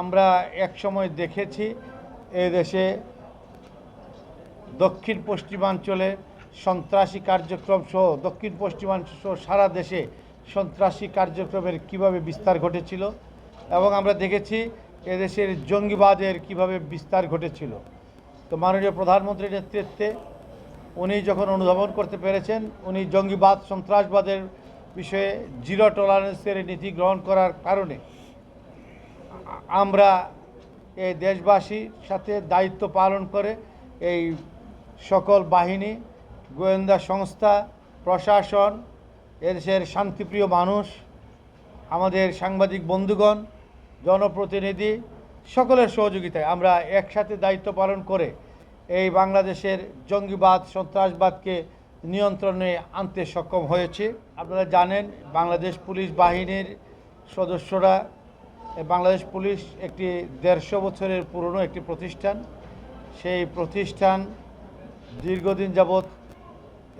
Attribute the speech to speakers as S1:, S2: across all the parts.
S1: আমরা এক সময় দেখেছি এই দেশে দক্ষিণ পশ্চিমাঞ্চলে সন্ত্রাসী কার্যক্রম সহ, দক্ষিণ পশ্চিমাঞ্চল সহ সারা দেশে সন্ত্রাসী কার্যক্রমের কীভাবে বিস্তার ঘটেছিল এবং আমরা দেখেছি এদেশের জঙ্গিবাদের কীভাবে বিস্তার ঘটেছিল। তো মাননীয় প্রধানমন্ত্রীর নেতৃত্বে উনি যখন অনুধাবন করতে পেরেছেন, উনি জঙ্গিবাদ, সন্ত্রাসবাদের বিষয়ে জিরো টলারেন্সের নীতি গ্রহণ করার কারণে আমরা এই দেশবাসীর সাথে দায়িত্ব পালন করে এই সকল বাহিনী, গোয়েন্দা সংস্থা, প্রশাসন, এদেশের শান্তিপ্রিয় মানুষ, আমাদের সাংবাদিক বন্ধুগণ, জনপ্রতিনিধি, সকলের সহযোগিতায় আমরা একসাথে দায়িত্ব পালন করে এই বাংলাদেশের জঙ্গিবাদ, সন্ত্রাসবাদকে নিয়ন্ত্রণে আনতে সক্ষম হয়েছে। আপনারা জানেন, বাংলাদেশ পুলিশ বাহিনীর সদস্যরা বাংলাদেশ পুলিশ একটি দেড়শো বছরের পুরনো একটি প্রতিষ্ঠান। সেই প্রতিষ্ঠান দীর্ঘদিন যাবৎ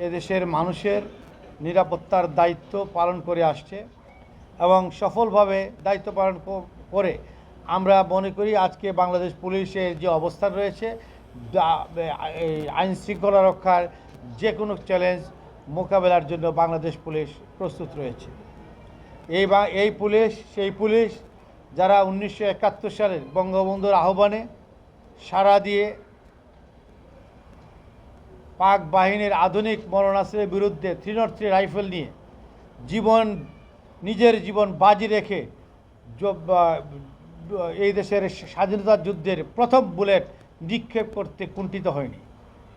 S1: এদেশের মানুষের নিরাপত্তার দায়িত্ব পালন করে আসছে এবং সফলভাবে দায়িত্ব পালন করে আমরা মনে করি আজকে বাংলাদেশ পুলিশের যে অবস্থান রয়েছে এই আইন শৃঙ্খলা রক্ষার যে কোনো চ্যালেঞ্জ মোকাবেলার জন্য বাংলাদেশ পুলিশ প্রস্তুত রয়েছে। এই বা, এই পুলিশ, সেই পুলিশ যারা উনিশশো একাত্তর সালের বঙ্গবন্ধুর আহ্বানে সাড়া দিয়ে পাক বাহিনীর আধুনিক মরণাস্ত্রের বিরুদ্ধে থ্রি থ্রি রাইফেল নিয়ে জীবন, নিজের জীবন বাজি রেখে এই দেশের স্বাধীনতা যুদ্ধের প্রথম বুলেট নিক্ষেপ করতে কুণ্ঠিত হয়নি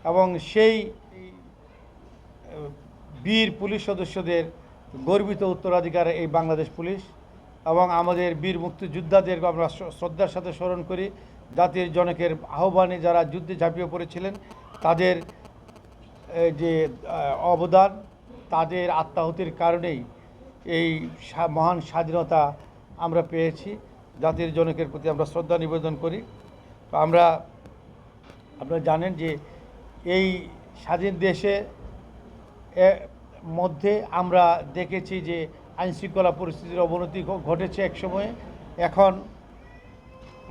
S1: এবং সেই বীর পুলিশ সদস্যদের গর্বিত উত্তরাধিকার এই বাংলাদেশ পুলিশ এবং আমাদের বীর মুক্তিযোদ্ধাদের আমরা শ্রদ্ধার সাথে স্মরণ করি। জাতির জনকের আহ্বানে যারা যুদ্ধে ঝাঁপিয়ে পড়েছিলেন, তাদের যে অবদান, তাদের আত্মাহুতির কারণেই এই মহান স্বাধীনতা আমরা পেয়েছি। জাতির জনকের প্রতি আমরা শ্রদ্ধা নিবেদন করি। তো আমরা, আপনারা জানেন যে এই স্বাধীন দেশে মধ্যে আমরা দেখেছি যে আইনশৃঙ্খলা পরিস্থিতির অবনতি ঘটেছে এক সময়ে। এখন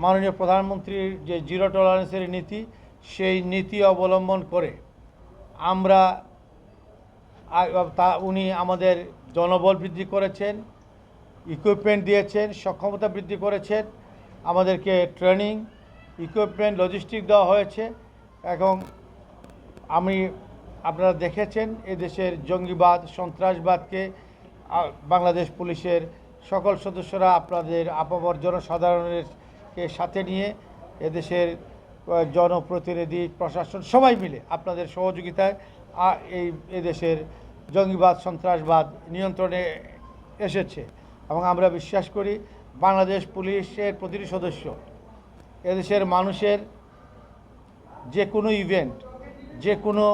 S1: মাননীয় প্রধানমন্ত্রীর যে জিরো টলারেন্সের নীতি, সেই নীতি অবলম্বন করে আমরা তা উনি আমাদের জনবল বৃদ্ধি করেছেন ইকুইপমেন্ট দিয়েছেন, সক্ষমতা বৃদ্ধি করেছেন, আমাদেরকে ট্রেনিং ইকুইপমেন্ট লজিস্টিক দেওয়া হয়েছে এবং আমি আপনারা দেখেছেন এদেশের জঙ্গিবাদ, সন্ত্রাসবাদকে বাংলাদেশ পুলিশের সকল সদস্যরা আপনাদের আপামর জনসাধারণের কে সাথে নিয়ে এদেশের জনপ্রতিনিধি, প্রশাসন সবাই মিলে আপনাদের সহযোগিতায় এই এদেশের জঙ্গিবাদ, সন্ত্রাসবাদ নিয়ন্ত্রণে এসেছে। এবং আমরা বিশ্বাস করি বাংলাদেশ পুলিশের প্রতিটি সদস্য এদেশের মানুষের যে কোনো ইভেন্ট যে কোনো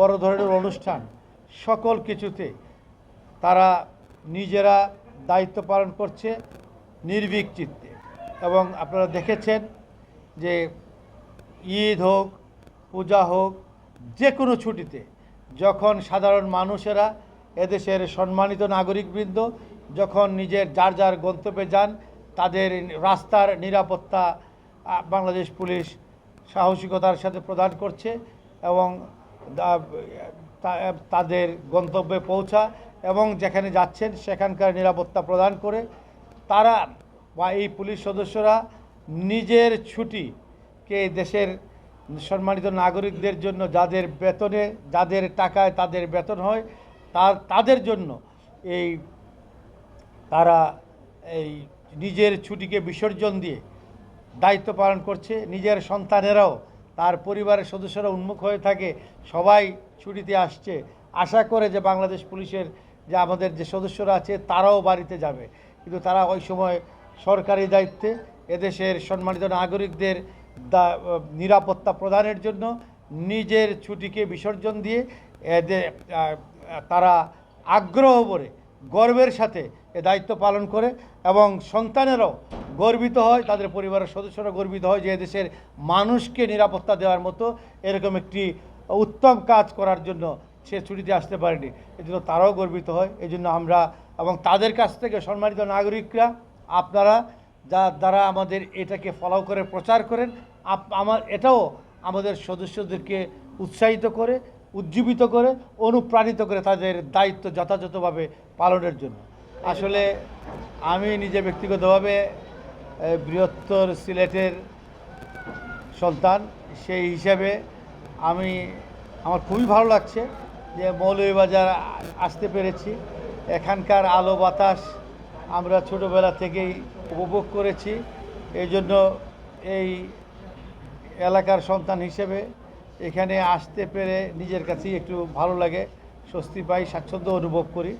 S1: বড় ধরনের অনুষ্ঠান, সকল কিছুতে তারা নিজেরা দায়িত্ব পালন করছে নির্ভীক চিত্তে। এবং আপনারা দেখেছেন যে ঈদ হোক, পূজা হোক, যে কোনো ছুটিতে যখন সাধারণ মানুষেরা এদেশের সম্মানিত নাগরিকবৃন্দ যখন নিজের যার যার গন্তব্যে যান, তাদের রাস্তার নিরাপত্তা বাংলাদেশ পুলিশ সাহসিকতার সাথে প্রদান করছে এবং তাদের গন্তব্যে পৌঁছা এবং যেখানে যাচ্ছেন সেখানকার নিরাপত্তা প্রদান করে তারা বা এই পুলিশ সদস্যরা নিজের ছুটিকে দেশের সম্মানিত নাগরিকদের জন্য যাদের বেতনে, যাদের টাকায় তাদের বেতন হয় তার তাদের জন্য এই তারা এই নিজের ছুটিকে বিসর্জন দিয়ে দায়িত্ব পালন করছে। নিজের সন্তানেরাও তার পরিবারের সদস্যরা উন্মুখ হয়ে থাকে, সবাই ছুটিতে আসছে। আশা করে যে বাংলাদেশ পুলিশের যে আমাদের যে সদস্যরা আছে, তারাও বাড়িতে যাবে। কিন্তু তারা ওই সময় সরকারি দায়িত্বে এদেশের সম্মানিত নাগরিকদের নিরাপত্তা প্রদানের জন্য নিজের ছুটিকে বিসর্জন দিয়ে এদের তারা আগ্রহ করে গর্বের সাথে এ দায়িত্ব পালন করে এবং সন্তানেরাও গর্বিত হয়, তাদের পরিবারের সদস্যরা গর্বিত হয় যে দেশের মানুষকে নিরাপত্তা দেওয়ার মতো এরকম একটি উত্তম কাজ করার জন্য সে ছুটিতে আসতে পারেনি। এই জন্য তারাও গর্বিত হয়। এই জন্য আমরা এবং তাদের কাছ থেকে সম্মানিত নাগরিকরা, আপনারা যা দ্বারা আমাদের এটাকে ফলো করে, প্রচার করেন, আপ- আমার, এটাও আমাদের সদস্যদেরকে উৎসাহিত করে, উজ্জীবিত করে, অনুপ্রাণিত করে তাদের দায়িত্ব যথাযথভাবে পালনের জন্য। আসলে আমি নিজে ব্যক্তিগতভাবে বৃহত্তর সিলেটের সন্তান, সেই হিসাবে আমি, আমার খুবই ভালো লাগছে যে মৌলভীবাজার আসতে পেরেছি। এখানকার আলো বাতাস আমরা ছোটোবেলা থেকেই উপভোগ করেছি। এই জন্য এই এলাকার সন্তান হিসেবে এখানে আসতে পেরে নিজের কাছেই একটু ভালো লাগে, স্বস্তি পাই, স্বাচ্ছন্দ্য অনুভব করি।